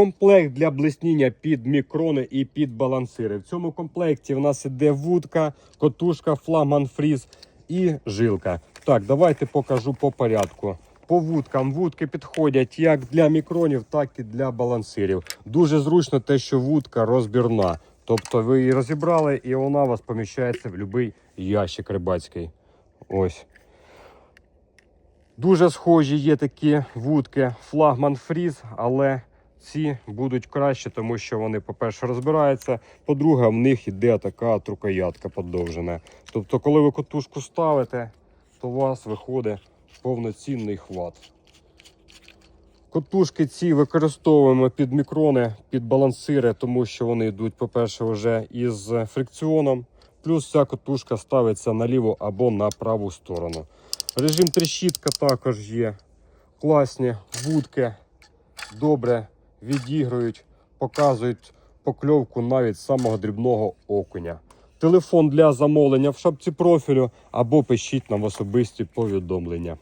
комплект для блесніння під мікрони і під балансири. В цьому комплекті в нас іде вудка, котушка, флагман фріз і жилка. Так, давайте покажу по порядку. По вудкам вудки підходять як для мікронів, так і для балансирів. Дуже зручно те, що вудка розбірна. Тобто ви її розібрали і вона у вас поміщається в будь-який ящик рибацький. Ось. Дуже схожі є такі вудки флагман фріз, але ці будуть краще, тому що вони, по-перше, розбираються. По-друге, в них іде така трукоятка подовжена. Тобто, коли ви котушку ставите, то у вас виходить повноцінний хват. Котушки ці використовуємо під мікрони, під балансири, тому що вони йдуть, по-перше, вже із фрикціоном. Плюс ця котушка ставиться на ліву або на праву сторону. Режим трещітка також є. Класні вудки добре відігрують, показують покльовку навіть самого дрібного окуня. Телефон для замовлення в шапці профілю або пишіть нам особисті повідомлення.